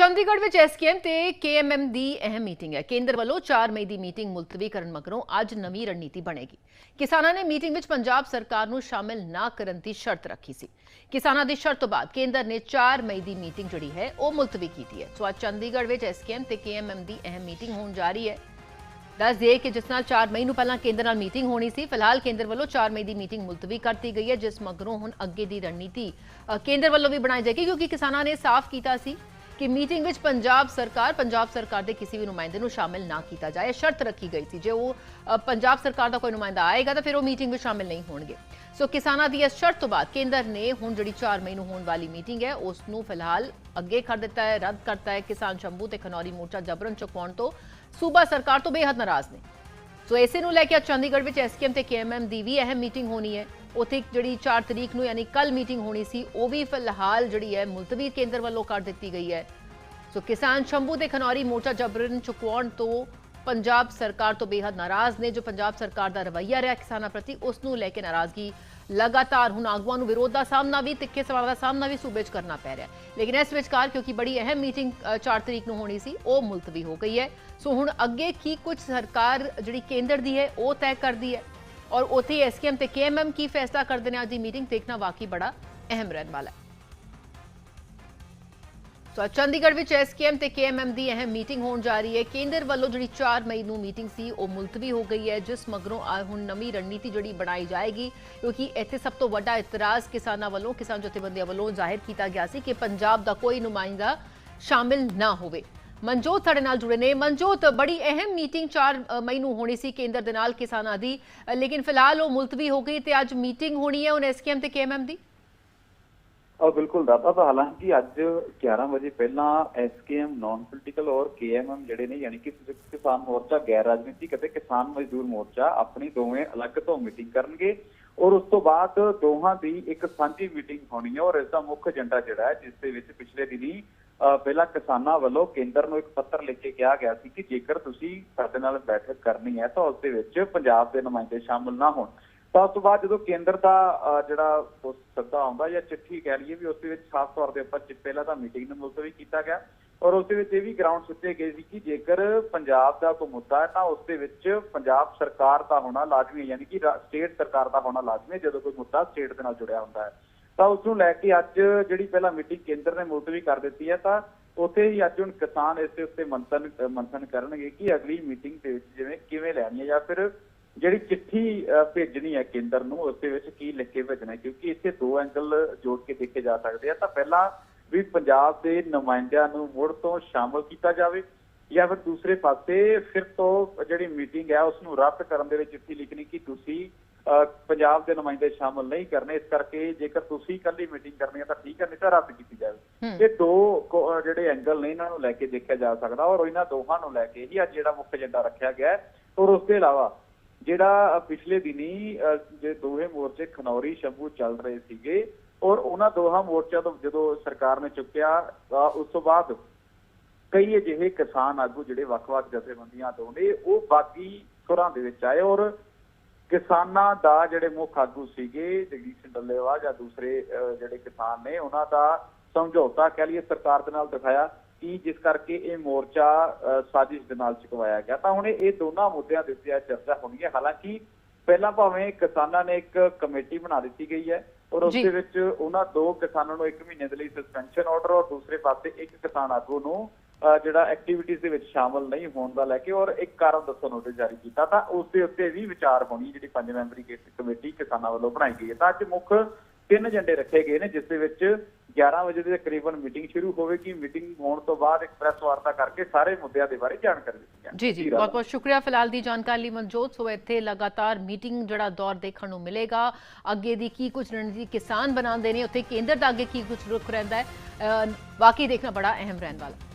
ਚੰਡੀਗੜ੍ਹ ਵਿੱਚ ਐਸਕੇਐਮ ਤੇ ਕੇਐਮਐਮ ਦੀ ਅਹਿਮ ਮੀਟਿੰਗ ਹੈ। ਕੇਂਦਰ ਵੱਲੋਂ 4 ਮਈ ਦੀ ਮੀਟਿੰਗ ਮੁਲਤਵੀ ਕਰਨ ਮਗਰੋਂ ਅੱਜ ਨਵੀਂ ਰਣਨੀਤੀ ਬਣੇਗੀ। ਕਿਸਾਨਾਂ ਨੇ ਮੀਟਿੰਗ ਵਿੱਚ ਪੰਜਾਬ ਸਰਕਾਰ ਨੂੰ ਸ਼ਾਮਿਲ ਨਾ ਕਰਨ ਦੀ ਸ਼ਰਤ ਰੱਖੀ ਸੀ। ਕਿਸਾਨਾਂ ਦੀ ਸ਼ਰਤ ਤੋਂ ਬਾਅਦ ਕੇਂਦਰ ਨੇ 4 ਮਈ ਦੀ ਮੀਟਿੰਗ ਜਿਹੜੀ ਹੈ, ਉਹ ਮੁਲਤਵੀ ਕੀਤੀ ਹੈ। ਸੋ ਅੱਜ ਚੰਡੀਗੜ੍ਹ ਵਿੱਚ ਐਸਕੇਐਮ ਤੇ ਕੇਐਮਐਮ ਦੀ ਅਹਿਮ ਮੀਟਿੰਗ ਹੋਣ ਜਾ ਰਹੀ ਹੈ। ਦੱਸ ਦੇ ਕਿ ਜਿਸ ਨਾਲ 4 ਮਈ ਨੂੰ ਪਹਿਲਾਂ ਕੇਂਦਰ ਨਾਲ ਮੀਟਿੰਗ ਹੋਣੀ ਸੀ, ਫਿਲਹਾਲ ਕੇਂਦਰ ਵੱਲੋਂ 4 ਮਈ ਦੀ ਮੀਟਿੰਗ ਮੁਲਤਵੀ ਕਰਤੀ ਗਈ ਹੈ, ਜਿਸ ਮਗਰੋਂ ਹੁਣ ਅੱਗੇ ਦੀ ਰਣਨੀਤੀ ਕੇਂਦਰ ਵੱਲੋਂ ਵੀ ਬਣਾਈ ਜਾਏਗੀ ਕਿਉਂਕਿ ਕਿਸਾਨਾਂ ਨੇ ਸਾਫ਼ ਕੀਤਾ ਸੀ ਕਿ ਮੀਟਿੰਗ ਵਿੱਚ ਪੰਜਾਬ ਸਰਕਾਰ ਪੰਜਾਬ ਸਰਕਾਰ ਦੇ ਕਿਸੇ ਵੀ ਨੁਮਾਇੰਦੇ ਨੂੰ ਸ਼ਾਮਿਲ ਨਾ ਕੀਤਾ ਜਾਏ। ਸ਼ਰਤ ਰੱਖੀ ਗਈ ਸੀ। ਜੇ ਉਹ ਪੰਜਾਬ ਸਰਕਾਰ ਦਾ ਕੋਈ ਨੁਮਾਇੰਦਾ ਆਏਗਾ ਤਾਂ ਫਿਰ ਉਹ ਮੀਟਿੰਗ ਵਿੱਚ ਸ਼ਾਮਿਲ ਨਹੀਂ ਹੋਣਗੇ। ਸੋ ਕਿਸਾਨਾਂ ਦੀ ਇਸ ਸ਼ਰਤ ਤੋਂ ਬਾਅਦ ਕੇਂਦਰ ਨੇ ਹੁਣ ਜਿਹੜੀ 4 ਮਈ ਨੂੰ ਹੋਣ ਵਾਲੀ ਮੀਟਿੰਗ ਹੈ, ਉਸ ਨੂੰ ਫਿਲਹਾਲ ਅੱਗੇ ਕਰ ਦਿੱਤਾ ਹੈ, ਰੱਦ ਕਰਤਾ ਹੈ। ਕਿਸਾਨ ਸ਼ੰਭੂ ਤੇ ਖਨੌਰੀ ਮੋਰਚਾ ਜਬਰਨ ਚੁਕਾਉਣ ਤੋਂ ਸੂਬਾ ਸਰਕਾਰ ਤੋਂ ਬੇਹੱਦ ਨਾਰਾਜ਼ ਨੇ। ਸੋ ਇਸੇ ਨੂੰ ਲੈ ਕੇ ਅੱਜ ਚੰਡੀਗੜ੍ਹ ਵਿੱਚ ਐਸਕੇਐਮ ਤੇ ਕੇਐਮਐਮ ਦੀ ਵੀ ਅਹਿਮ ਮੀਟਿੰਗ ਹੋਣੀ ਹੈ। ਉੱਥੇ ਜਿਹੜੀ 4 ਤਰੀਕ ਨੂੰ ਯਾਨੀ ਕੱਲ ਮੀਟਿੰਗ ਹੋਣੀ ਸੀ, ਉਹ ਵੀ ਫਿਲਹਾਲ ਜਿਹੜੀ ਹੈ ਮੁਲਤਵੀ ਕੇਂਦਰ ਵੱਲੋਂ ਕਰ ਦਿੱਤੀ ਗਈ ਹੈ। ਸੋ ਕਿਸਾਨ ਸ਼ੰਭੂ ਤੇ ਖਨੌਰੀ ਮੋਰਚਾ ਜਬਰਨ ਚੁਕਵਾਉਣ ਤੋਂ ਪੰਜਾਬ ਸਰਕਾਰ ਤੋਂ ਬੇਹੱਦ ਨਾਰਾਜ਼ ਨੇ, ਜੋ ਪੰਜਾਬ ਸਰਕਾਰ ਦਾ ਰਵੱਈਆ ਰਿਹਾ ਕਿਸਾਨਾਂ ਪ੍ਰਤੀ, ਉਸ ਨੂੰ ਲੈ ਕੇ ਨਾਰਾਜ਼ਗੀ ਲਗਾਤਾਰ ਹੁਣ ਆਗੂਆਂ ਨੂੰ ਵਿਰੋਧ ਦਾ ਸਾਹਮਣਾ ਵੀ, ਤਿੱਖੇ ਸਵਾਲਾਂ ਦਾ ਸਾਹਮਣਾ ਵੀ ਸੂਬੇ 'ਚ ਕਰਨਾ ਪੈ ਰਿਹਾ ਲੇਕਿਨ ਇਸ ਵਿਚਕਾਰ ਕਿਉਂਕਿ ਬੜੀ ਅਹਿਮ ਮੀਟਿੰਗ 4 ਤਰੀਕ ਨੂੰ ਹੋਣੀ ਸੀ, ਉਹ ਮੁਲਤਵੀ ਹੋ ਗਈ ਹੈ। ਸੋ ਹੁਣ ਅੱਗੇ ਕੀ ਕੁਝ ਸਰਕਾਰ ਜਿਹੜੀ ਕੇਂਦਰ ਦੀ ਹੈ, ਉਹ ਤੈਅ ਕਰਦੀ ਹੈ? ਔਰ ਉੱਥੇ ਐਸਕੇਐਮ ਤੇ ਕੇਐਮਐਮ ਕੀ ਫੈਸਲਾ ਕਰਦੇ ਨੇ ਅੱਜ ਦੀ ਮੀਟਿੰਗ ਦੇਖਣਾ ਵਾਕਈ ਬੜਾ ਅਹਿਮ ਰਹਿਣ ਵਾਲਾ ਹੈ ਸੋ ਅੱਜ ਚੰਡੀਗੜ੍ਹ ਵਿੱਚ ਐਸਕੇਐਮ ਤੇ ਕੇਐਮਐਮ ਦੀ ਅਹਿਮ ਮੀਟਿੰਗ ਹੋਣ ਜਾ ਰਹੀ ਹੈ ਕੇਂਦਰ ਵੱਲੋਂ ਜਿਹੜੀ 4 ਮਈ ਨੂੰ ਮੀਟਿੰਗ ਸੀ ਉਹ ਮੁਲਤਵੀ ਹੋ ਗਈ ਹੈ ਜਿਸ ਮਗਰੋਂ ਆ ਹੁਣ ਨਵੀਂ ਰਣਨੀਤੀ ਜਿਹੜੀ ਬਣਾਈ ਜਾਏਗੀ ਕਿਉਂਕਿ ਇੱਥੇ ਸਭ ਤੋਂ ਵੱਡਾ ਇਤਰਾਜ਼ ਕਿਸਾਨਾਂ ਵੱਲੋਂ ਕਿਸਾਨ ਜਥੇਬੰਦੀਆਂ ਵੱਲੋਂ ਜ਼ਾਹਿਰ ਕੀਤਾ ਗਿਆ ਸੀ ਕਿ ਪੰਜਾਬ ਦਾ ਕੋਈ ਨੁਮਾਇੰਦਾ ਸ਼ਾਮਿਲ ਨਾ ਹੋਵੇ ਮਨਜੋਤ ਸਾਡੇ ਨਾਲ ਜੁੜੇ ਨੇ। ਮਨਜੋਤ, ਬੜੀ ਅਹਿਮ ਮੀਟਿੰਗ 4 ਮਈ ਨੂੰ ਹੋਣੀ ਸੀ ਕੇਂਦਰ ਦੇ ਨਾਲ ਕਿਸਾਨਾਂ ਦੀ। ਲੇਕਿਨ ਫਿਲਹਾਲ ਉਹ ਮੁਲਤਵੀ ਹੋ ਗਈ ਤੇ ਅੱਜ ਮੀਟਿੰਗ ਹੋਣੀ ਹੈ ਉਹ ਐਸਕੇਐਮ ਤੇ ਕੇਐਮਐਮ ਦੀ। ਆ ਬਿਲਕੁਲ ਦਾਤਾ ਤਾਂ ਹਾਲਾਂਕਿ ਅੱਜ 11 ਵਜੇ ਪਹਿਲਾਂ ਐਸਕੇਐਮ ਨਾਨ ਪੋਲੀਟੀਕਲ ਔਰ ਕੇਐਮਐਮ ਜਿਹੜੇ ਨੇ, ਯਾਨੀ ਕਿ ਕਿਸਾਨ ਮੋਰਚਾ, ਗੈਰ ਰਾਜਨੀਤਿਕ ਅਤੇ ਕਿਸਾਨ ਮਜ਼ਦੂਰ ਮੋਰਚਾ ਆਪਣੀ ਦੋਵੇਂ ਅਲੱਗ ਤੋਂ ਮੀਟਿੰਗ ਕਰਨਗੇ। ਔਰ ਉਸ ਤੋਂ ਬਾਅਦ ਦੋਹਾਂ ਦੀ ਇੱਕ ਸਾਂਝੀ ਮੀਟਿੰਗ ਹੋਣੀ ਹੈ ਔਰ ਇਸ ਦਾ ਮੁੱਖ ਏਜੰਡਾ ਜਿਹੜਾ ਹੈ, ਜਿਸ ਦੇ ਵਿੱਚ ਪਿਛਲੇ ਦਿਨੀ ਪਹਿਲਾਂ ਕਿਸਾਨਾਂ ਵੱਲੋਂ ਕੇਂਦਰ ਨੂੰ ਇੱਕ ਪੱਤਰ ਲਿਖ ਕੇ ਕਿਹਾ ਗਿਆ ਸੀ ਕਿ ਜੇਕਰ ਤੁਸੀਂ ਸਾਡੇ ਨਾਲ ਬੈਠਕ ਕਰਨੀ ਹੈ ਤਾਂ ਉਸ ਦੇ ਵਿੱਚ ਪੰਜਾਬ ਦੇ ਨੁਮਾਇੰਦੇ ਸ਼ਾਮਲ ਨਾ ਹੋਣ। ਤਾਂ ਉਸ ਤੋਂ ਬਾਅਦ ਜਦੋਂ ਕੇਂਦਰ ਦਾ ਜਿਹੜਾ ਉਹ ਸੱਦਾ ਆਉਂਦਾ ਜਾਂ ਚਿੱਠੀ ਕਹਿ ਲਈਏ ਵੀ ਉਸ ਦੇ ਵਿੱਚ ਖਾਸ ਤੌਰ ਦੇ ਉੱਪਰ ਪਹਿਲਾਂ ਤਾਂ ਮੀਟਿੰਗ ਨੂੰ ਮੁਲਤਵੀ ਕੀਤਾ ਗਿਆ ਔਰ ਉਸ ਦੇ ਵਿੱਚ ਇਹ ਵੀ ਗਰਾਊਂਡ ਸੁੱਤੇ ਗਏ ਸੀ ਕਿ ਜੇਕਰ ਪੰਜਾਬ ਦਾ ਕੋਈ ਮੁੱਦਾ ਹੈ ਤਾਂ ਉਸ ਦੇ ਵਿੱਚ ਪੰਜਾਬ ਸਰਕਾਰ ਦਾ ਹੋਣਾ ਲਾਜ਼ਮੀ ਹੈ, ਯਾਨੀ ਕਿ ਸਟੇਟ ਸਰਕਾਰ ਦਾ ਹੋਣਾ ਲਾਜ਼ਮੀ ਹੈ ਜਦੋਂ ਕੋਈ ਮੁੱਦਾ ਸਟੇਟ ਦੇ ਨਾਲ ਜੁੜਿਆ ਹੁੰਦਾ ਹੈ। ਤਾਂ ਉਸ ਨੂੰ ਲੈ ਕੇ ਅੱਜ ਜਿਹੜੀ ਪਹਿਲਾਂ ਮੀਟਿੰਗ ਕੇਂਦਰ ਨੇ ਮੁਲਤਵੀ ਕਰ ਦਿੱਤੀ ਹੈ, ਤਾਂ ਉੱਥੇ ਹੀ ਅੱਜ ਹੁਣ ਕਿਸਾਨ ਇਸ ਦੇ ਉੱਤੇ ਮੰਥਨ ਮੰਥਨ ਕਰਨਗੇ ਕਿ ਅਗਲੀ ਮੀਟਿੰਗ ਦੇ ਵਿੱਚ ਜਿਵੇਂ ਕਿਵੇਂ ਲੈਣੀ ਹੈ ਜਾਂ ਫਿਰ ਜਿਹੜੀ ਚਿੱਠੀ ਭੇਜਣੀ ਹੈ ਕੇਂਦਰ ਨੂੰ, ਉਸ ਦੇ ਵਿੱਚ ਕੀ ਲਿਖ ਕੇ ਭੇਜਣਾ, ਕਿਉਂਕਿ ਇੱਥੇ ਦੋ ਐਂਗਲ ਜੋੜ ਕੇ ਦੇਖੇ ਜਾ ਸਕਦੇ ਆ। ਤਾਂ ਪਹਿਲਾਂ ਵੀ ਪੰਜਾਬ ਦੇ ਨੁਮਾਇੰਦਿਆਂ ਨੂੰ ਮੁੜ ਤੋਂ ਸ਼ਾਮਲ ਕੀਤਾ ਜਾਵੇ ਜਾਂ ਫਿਰ ਦੂਸਰੇ ਪਾਸੇ ਫਿਰ ਤੋਂ ਜਿਹੜੀ ਮੀਟਿੰਗ ਹੈ, ਉਸ ਨੂੰ ਰੱਦ ਕਰਨ ਦੇ ਵਿੱਚ ਚਿੱਠੀ ਲਿਖਣੀ ਕਿ ਤੁਸੀਂ ਪੰਜਾਬ ਦੇ ਨੁਮਾਇੰਦੇ ਸ਼ਾਮਲ ਨਹੀਂ ਕਰਨੇ ਇਸ ਕਰਕੇ ਜੇਕਰ ਤੁਸੀਂ ਇਕੱਲੀ ਮੀਟਿੰਗ ਕਰਨੀ ਹੈ ਤਾਂ ਠੀਕ ਹੈ ਨਹੀਂ ਤਾਂ ਰੱਦ ਕੀਤੀ ਜਾਵੇ। ਇਹ ਦੋ ਜਿਹੜੇ ਐਂਗਲ ਨੇ ਇਹਨਾਂ ਨੂੰ ਲੈ ਕੇ ਦੇਖਿਆ ਜਾ ਸਕਦਾ ਔਰ ਇਹਨਾਂ ਦੋਹਾਂ ਨੂੰ ਲੈ ਕੇ ਹੀ ਅੱਜ ਜਿਹੜਾ ਮੁੱਖ ਏਜੰਡਾ ਰੱਖਿਆ ਗਿਆ। ਔਰ ਉਸ ਤੋਂ ਇਲਾਵਾ ਜਿਹੜਾ ਪਿਛਲੇ ਦਿਨੀ ਜੇ ਦੋਵੇਂ ਮੋਰਚੇ ਖਨੌਰੀ ਸ਼ੰਭੂ ਚੱਲ ਰਹੇ ਸੀਗੇ ਔਰ ਉਹਨਾਂ ਦੋਹਾਂ ਮੋਰਚਿਆਂ ਤੋਂ ਜਦੋਂ ਸਰਕਾਰ ਨੇ ਚੁੱਕਿਆ ਉਸ ਤੋਂ ਬਾਅਦ ਕਈ ਅਜਿਹੇ ਕਿਸਾਨ ਆਗੂ ਜਿਹੜੇ ਵੱਖ-ਵੱਖ ਜਥੇਬੰਦੀਆਂ ਤੋਂ ਨੇ ਉਹ ਬਾਗੀ ਸੁਰਾਂ ਦੇ ਵਿੱਚ ਆਏ ਔਰ ਕਿਸਾਨਾਂ ਦਾ ਜਿਹੜੇ ਮੁੱਖ ਆਗੂ ਸੀਗੇ ਜਗਦੀਪ ਸਿੰਘ ਡੱਲੇਵਾਲ ਜਾਂ ਦੂਸਰੇ ਜਿਹੜੇ ਕਿਸਾਨ ਨੇ ਉਹਨਾਂ ਦਾ ਸਮਝੌਤਾ ਕਹਿ ਲਈਏ ਸਰਕਾਰ ਦੇ ਨਾਲ ਦਿਖਾਇਆ ਕਿ ਜਿਸ ਕਰਕੇ ਇਹ ਮੋਰਚਾ ਸਾਜ਼ਿਸ਼ ਦੇ ਨਾਲ ਚੁਕਵਾਇਆ ਗਿਆ ਤਾਂ ਹੁਣ ਇਹ ਦੋਨਾਂ ਮੁੱਦਿਆਂ ਦੇ ਉੱਤੇ ਅੱਜ ਚਰਚਾ ਹੋਣੀ ਹੈ ਹਾਲਾਂਕਿ ਪਹਿਲਾਂ ਭਾਵੇਂ ਕਿਸਾਨਾਂ ਨੇ ਇੱਕ ਕਮੇਟੀ ਬਣਾ ਦਿੱਤੀ ਗਈ ਹੈ ਔਰ ਉਸ। ਦੇ ਵਿੱਚ ਉਹਨਾਂ ਦੋ ਕਿਸਾਨਾਂ ਨੂੰ ਇੱਕ ਮਹੀਨੇ ਦੇ ਲਈ ਸਸਪੈਂਸ਼ਨ ਆਰਡਰ ਔਰ ਦੂਸਰੇ ਪਾਸੇ ਇੱਕ ਕਿਸਾਨ ਆਗੂ ਨੂੰ ਜਿਹੜਾ ਐਕਟੀਵਿਟੀਜ਼ ਦੇ ਵਿੱਚ ਸ਼ਾਮਲ ਨਹੀਂ ਹੋਣ ਦਾ ਲੈ ਕੇ ਔਰ ਇੱਕ ਕਾਰਨ ਦੱਸਣ ਨੋਟਿਸ ਜਾਰੀ ਕੀਤਾ ਤਾਂ ਉਸ ਦੇ ਉੱਤੇ ਵੀ ਵਿਚਾਰ ਹੋਣੀ ਜਿਹੜੀ ਪੰਜ ਮੈਂਬਰੀ ਕਮੇਟੀ ਕਿਸਾਨਾਂ ਵੱਲੋਂ ਬਣਾਈ ਗਈ ਹੈ। ਤਾਂ ਅੱਜ ਮੁੱਖ ਤਿੰਨ ਏਜੰਡੇ ਰੱਖੇ ਗਏ ਨੇ ਜਿਸ ਦੇ ਵਿੱਚ 11 ਵਜੇ ਦੇ ਤਕਰੀਬਨ ਮੀਟਿੰਗ ਸ਼ੁਰੂ ਹੋਵੇਗੀ। ਮੀਟਿੰਗ ਹੋਣ ਤੋਂ ਬਾਅਦ ਇੱਕ ਪ੍ਰੈਸ ਵਾਰਤਾ ਕਰਕੇ ਸਾਰੇ ਮੁੱਦਿਆਂ ਦੇ ਬਾਰੇ ਜਾਣਕਾਰੀ ਦਿੱਤੀ ਜਾਵੇਗੀ ਜੀ ਜੀ ਬਹੁਤ ਬਹੁਤ ਸ਼ੁਕਰੀਆ। ਫਿਲਹਾਲ ਦੀ ਜਾਣਕਾਰੀ ਲਈ ਮਨਜੋਤ ਸੋ ਇੱਥੇ ਲਗਾਤਾਰ ਮੀਟਿੰਗ ਜਿਹੜਾ ਦੌਰ ਦੇਖਣ ਨੂੰ ਮਿਲੇਗਾ। ਅੱਗੇ ਦੀ ਕੀ ਕੁਝ ਰਣਨੀਤੀ ਕਿਸਾਨ ਬਣਾਉਂਦੇ ਨੇ ਉੱਥੇ ਕੇਂਦਰ ਦਾ ਅੱਗੇ ਕੀ ਕੁਝ ਰੁਖ ਰਹਿੰਦਾ ਹੈ ਬਾਕੀ ਦੇਖਣਾ ਬੜਾ ਅਹਿਮ ਰਹਿਣ ਵਾਲਾ।